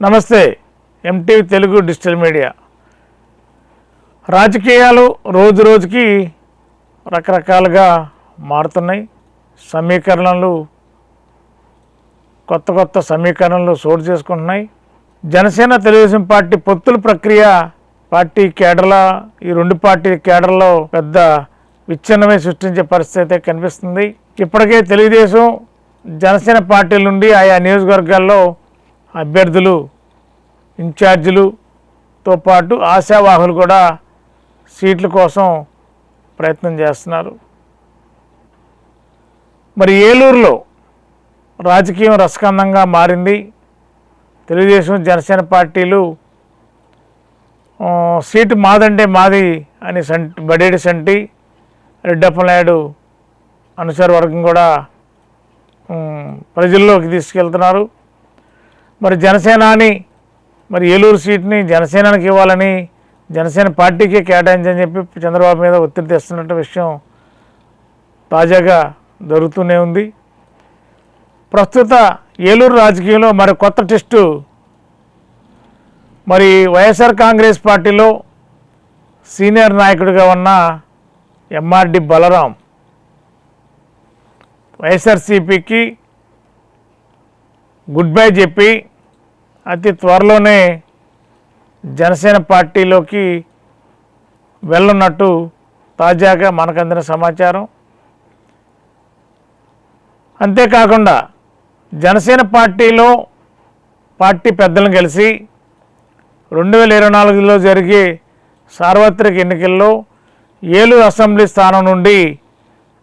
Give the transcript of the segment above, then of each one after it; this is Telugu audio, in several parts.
నమస్తే ఎంటీవీ తెలుగు డిజిటల్ మీడియా. రాజకీయాలు రోజు రోజుకి రకరకాలుగా మారుతున్నాయి. సమీకరణలు కొత్త కొత్త సమీకరణలు చోటు చేసుకుంటున్నాయి. జనసేన తెలుగుదేశం పార్టీ పొత్తుల ప్రక్రియ పార్టీ కేడర్ల ఈ రెండు పార్టీ కేడర్లో పెద్ద విచ్ఛిన్నమే సృష్టించే పరిస్థితి అయితే కనిపిస్తుంది. ఇప్పటికే తెలుగుదేశం జనసేన పార్టీల నుండి ఆయా నియోజకవర్గాల్లో అభ్యర్థులు ఇన్ఛార్జీలుతో పాటు ఆశావాహులు కూడా సీట్ల కోసం ప్రయత్నం చేస్తున్నారు. మరి ఏలూరులో రాజకీయం రసకందంగా మారింది. తెలుగుదేశం జనసేన పార్టీలు సీటు మాదంటే మాది అని సంటి బడేడి సంటి రెడ్డప్పనాయుడు అనుసార వర్గం కూడా ప్రజల్లోకి తీసుకెళ్తున్నారు. మరి జనసేనాని మరి ఏలూరు సీట్ని జనసేనకి ఇవ్వాలని జనసేన పార్టీకి కేటాయించని చెప్పి చంద్రబాబు మీద ఒత్తిడి తెస్తున్నట్టు విషయం తాజాగా జరుగుతూనే ఉంది. ప్రస్తుత ఏలూరు రాజకీయంలో మరి కొత్త టెస్టు మరి వైఎస్ఆర్ కాంగ్రెస్ పార్టీలో సీనియర్ నాయకుడిగా ఉన్న ఎంఆర్డి బలరాం వైఎస్ఆర్సీపీకి గుడ్ బై చెప్పి అతి త్వరలోనే జనసేన పార్టీలోకి వెళ్ళున్నట్టు తాజాగా మనకు అందిన సమాచారం. అంతేకాకుండా జనసేన పార్టీలో పార్టీ పెద్దలను కలిసి రెండు వేల ఇరవై నాలుగులో జరిగే సార్వత్రిక ఎన్నికల్లో ఏలూరు అసెంబ్లీ స్థానం నుండి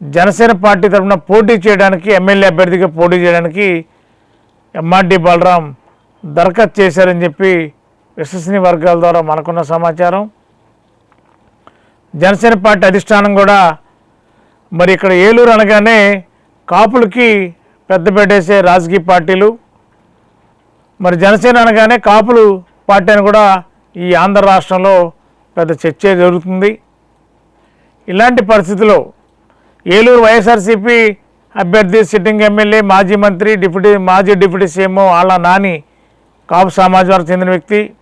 జనసేన పార్టీ తరఫున పోటీ చేయడానికి ఎమ్మెల్యే అభ్యర్థిగా పోటీ చేయడానికి ఎంఆర్డి బలరాం దరఖాస్తు చేశారని చెప్పి విశ్వసనీయ వర్గాల ద్వారా మనకున్న సమాచారం. జనసేన పార్టీ అధిష్టానం కూడా మరి ఇక్కడ ఏలూరు అనగానే కాపులకి పెద్ద పెట్టేసే రాజకీయ పార్టీలు. మరి జనసేన అనగానే కాపులు పార్టీ అని కూడా ఈ ఆంధ్ర రాష్ట్రంలో పెద్ద చర్చ జరుగుతుంది. ఇలాంటి పరిస్థితిలో ఏలూరు వైఎస్ఆర్సీపీ అభ్యర్థి సిట్టింగ్ ఎమ్మెల్యే మాజీ మంత్రి డిప్యూటీ మాజీ డిప్యూటీ సీఎం ఆళ్ళ నాని కాపు సమాజానికి చెందిన వ్యక్తి.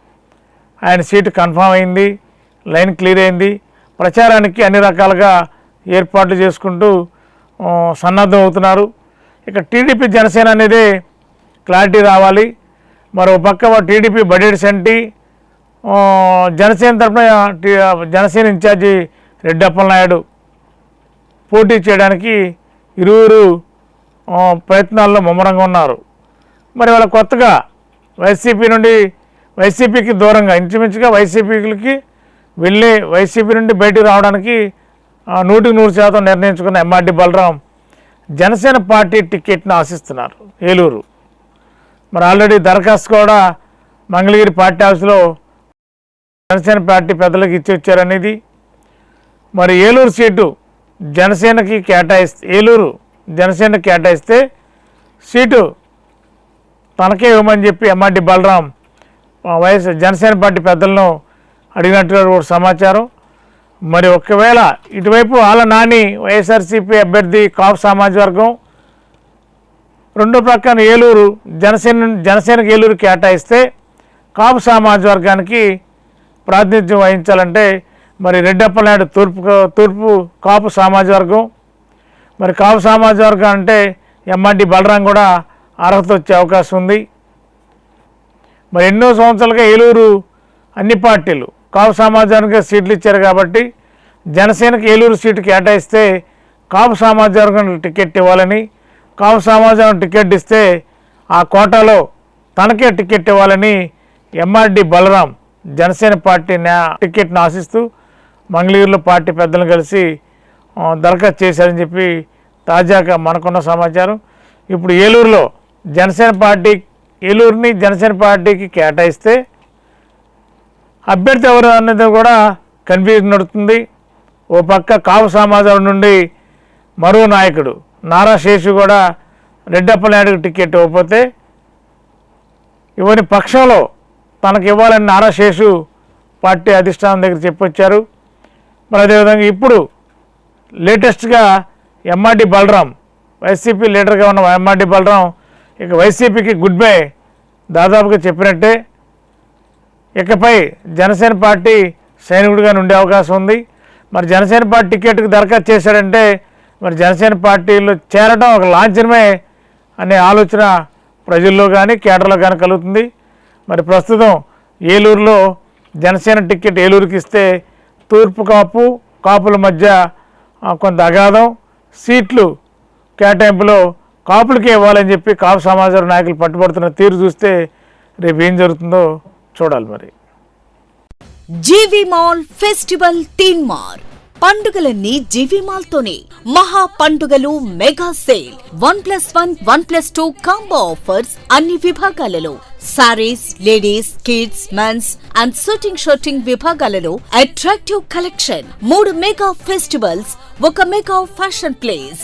ఆయన సీటు కన్ఫామ్ అయింది లైన్ క్లియర్ అయింది. ప్రచారానికి అన్ని రకాలుగా ఏర్పాట్లు చేసుకుంటూ సన్నద్ధం అవుతున్నారు. ఇక టీడీపీ జనసేన అనేది క్లారిటీ రావాలి. మరో పక్క టీడీపీ బడేడి సెంటి జనసేన తరఫున టీ- జనసేన ఇన్ఛార్జి రెడ్డప్పల నాయుడు పోటీ చేయడానికి ఇరువురు ప్రయత్నాల్లో ముమ్మరంగా ఉన్నారు. మరి వాళ్ళ కొత్తగా వైసీపీ నుండి వైసీపీకి దూరంగా ఇంచుమించుగా వైసీపీకి వెళ్ళి వైసీపీ నుండి బయటికి రావడానికి నూటికి నూరు శాతం నిర్ణయించుకున్న ఎంఆర్డి బలరాం జనసేన పార్టీ టికెట్ను ఆశిస్తున్నారు ఏలూరు. మరి ఆల్రెడీ దరఖాస్తు కూడా మంగళగిరి పార్టీ హౌస్లో జనసేన పార్టీ పెద్దలకు ఇచ్చి వచ్చారనేది. మరి ఏలూరు సీటు జనసేనకి కేటాయిస్తే ఏలూరు జనసేన కేటాయిస్తే సీటు తనకే ఇవ్వమని చెప్పి MRD Balaram YS Janasena party పెద్దలను అడిగినట్టుగా కూడా సమాచారం. మరి ఒకవేళ ఇటువైపు వాళ్ళ నాని వైఎస్ఆర్సీపీ అభ్యర్థి కాపు సామాజిక వర్గం రెండో ప్రక్కన ఏలూరు జనసేన జనసేనకి ఏలూరు కేటాయిస్తే కాపు సామాజిక వర్గానికి ప్రాతినిధ్యం వహించాలంటే మరి రెడ్డప్పనాయుడు తూర్పు తూర్పు కాపు సామాజిక వర్గం మరి కాపు సామాజిక వర్గం అంటే ఎంఆర్డి బలరాం కూడా అర్హత వచ్చే అవకాశం ఉంది. మరి ఎన్నో సంవత్సరాలుగా ఏలూరు అన్ని పార్టీలు కాపు సమాజానికి సీట్లు ఇచ్చారు కాబట్టి జనసేనకి ఏలూరు సీటు కేటాయిస్తే కాపు సమాజానికి టికెట్ ఇవ్వాలని కాపు సమాజం టికెట్ ఇస్తే ఆ కోటాలో తనకే టికెట్ ఇవ్వాలని ఎంఆర్డి బలరాం జనసేన పార్టీ న్యా టికెట్ను ఆశిస్తూ మంగళగిరిలో పార్టీ పెద్దలను కలిసి దరఖాస్తు చేశారని చెప్పి తాజాగా మనకున్న సమాచారం. ఇప్పుడు ఏలూరులో జనసేన పార్టీ ఏలూరుని జనసేన పార్టీకి కేటాయిస్తే అభ్యర్థి ఎవరు అనేది కూడా కన్ఫ్యూజన్ నడుస్తుంది. ఓ పక్క కాపు సమాజం నుండి మరో నాయకుడు నారా శేషు కూడా రెడ్డప్పనాయుడుకి టికెట్ ఇవ్వకపోతే ఇవన్నీ పక్షంలో తనకు ఇవ్వాలని నారా శేషు పార్టీ అధిష్టానం దగ్గర చెప్పొచ్చారు. మరి అదేవిధంగా ఇప్పుడు లేటెస్ట్గా ఎంఆర్డి బలరాం వైసీపీ లీడర్గా ఉన్న ఎంఆర్డి బలరాం ఇక వైసీపీకి గుడ్ బై. దాదాపుగా చెప్పినట్టే. ఇకపై జనసేన పార్టీ సైనికుడిగా ఉండే అవకాశం ఉంది. మరి జనసేన పార్టీ టికెట్కి దరఖాస్తు చేశాడంటే మరి జనసేన పార్టీలో చేరడం ఒక లాంఛనమే అనే ఆలోచన ప్రజల్లో కానీ కేటర్లో కానీ కలుగుతుంది. మరి ప్రస్తుతం ఏలూరులో జనసేన టికెట్ ఏలూరుకి ఇస్తే తూర్పు కాపు కాపుల మధ్య కొంత అగాధం. సీట్లు కేటాయింపులో కాపులకే ఇవ్వాలని చెప్పి కాపు సమాజం నాయకులు పట్టుబడుతున్న తీరు చూస్తే రేపు ఏం జరుగుతుందో చూడాలి మరి. జీవి మాల్ ఫెస్టివల్ తీన్ మార్ పండుగలన్నీ జీవి మాల్ తోనే మహా పండుగలు mega sale. One plus one one plus two combo offers అన్ని విభాగాలలో. Sarees ladies kids mens and shooting shooting విభాగాలలో అట్రాక్టివ్ కలెక్షన్. మూడు మెగా ఫెస్టివల్స్ ఒక mega fashion place.